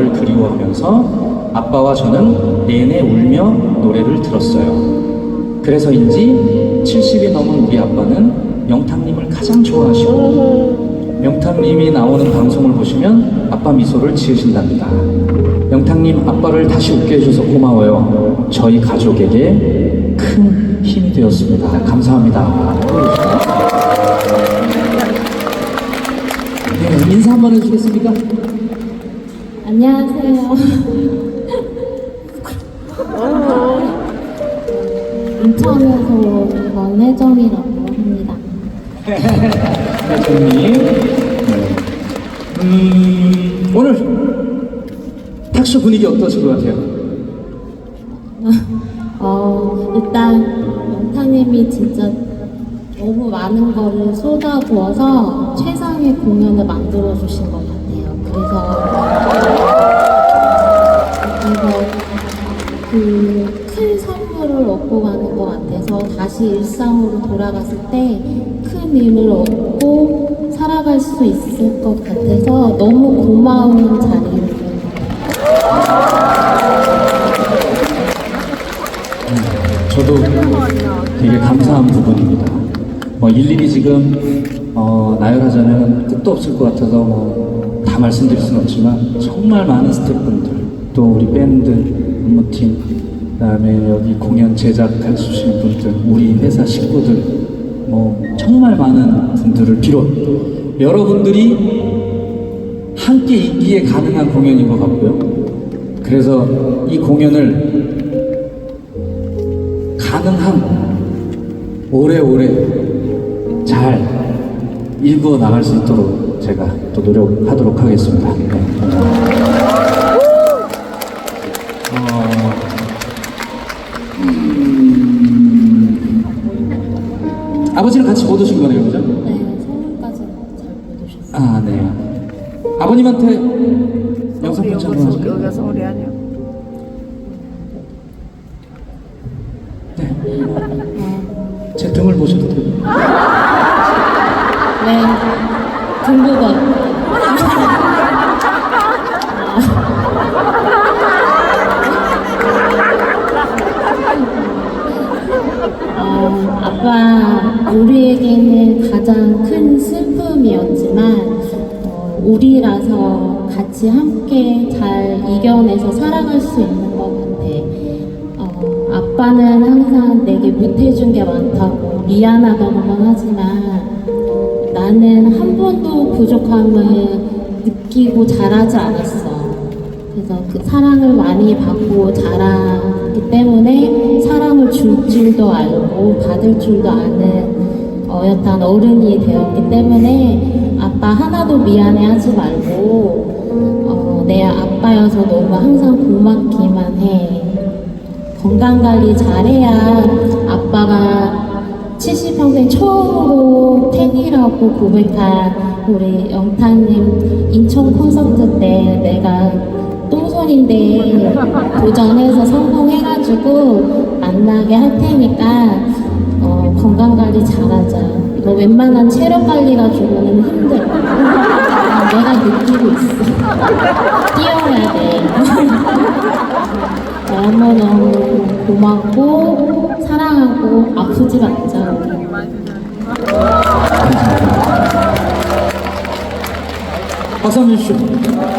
아빠를 그리워하면서 아빠와 저는 내내 울며 노래를 들었어요. 그래서인지 70이 넘은 우리 아빠는 명탕님을 가장 좋아하시고 명탕님이 나오는 방송을 보시면 아빠 미소를 지으신답니다. 명탕님 아빠를 다시 웃게 해줘서 고마워요. 저희 가족에게 큰 힘이 되었습니다. 감사합니다. 네, 인사 한번 해주겠습니까? 안녕하세요. 인천에서 권혜정이라고 합니다. 대표님. 네. 음, 오늘 탁쇼 분위기 어떠실 것 같아요? 어, 일단 영타님이 진짜 너무 많은 거를 쏟아부어서 최상의 공연을 만들어 주신 것 같아요. 그래서 다시 일상으로 돌아갔을 때 큰 힘을 얻고 살아갈 수 있을 것 같아서 너무 고마운 자리였어요. 저도 되게 감사한 부분입니다. 뭐 일일이 지금 어, 나열하자면 끝도 없을 것 같아서 뭐 다 말씀드릴 수는 없지만 정말 많은 스태프분들 또 우리 밴드 안무팀 그다음에 여기 공연 제작해 주시는 분들 우리 회사 식구들 뭐 정말 많은 분들을 비롯 여러분들이 함께 있기에 가능한 공연인 것 같고요. 그래서 이 공연을 가능한 오래오래 잘 일구어 나갈 수 있도록 제가 또 노력하도록 하겠습니다. 네. 어, 아버지랑 같이 못 오신 거네요, 그죠? 네, 서울까지 잘 보여주셨어요. 아, 네. 아버님한테 영상 편지 한번 서 하실까요? 여기가 서울이 아니야. 네. 제 등을 보셔도 돼요. 네, 중국어. 가장 큰 슬픔이었지만, 어, 우리라서 같이 함께 잘 이겨내서 살아갈 수 있는 것 같아. 어, 아빠는 항상 내게 못해준 게 많다고 미안하다고만 하지만 나는 한 번도 부족함을 느끼고 자라지 않았어. 그래서 그 사랑을 많이 받고 자랐기 때문에 사랑을 줄 줄도 알고 받을 줄도 아는 어엿한 어른이 되었기 때문에 아빠 하나도 미안해하지 말고 어, 내 아빠여서 너무 항상 고맙기만 해. 건강 관리 잘해야 아빠가 70평생 처음으로 팬이라고 고백한 우리 영탁님 인천 콘서트 때 내가 똥손인데 도전해서 성공해가지고 만나게 할 테니까 어, 건강 관리 잘하자. 이거 웬만한 체력 관리 가지고는 힘들어. 내가 느끼고 있어. 뛰어야 돼. 너무너무 고맙고 사랑하고 아프지 말자. 박수 한번.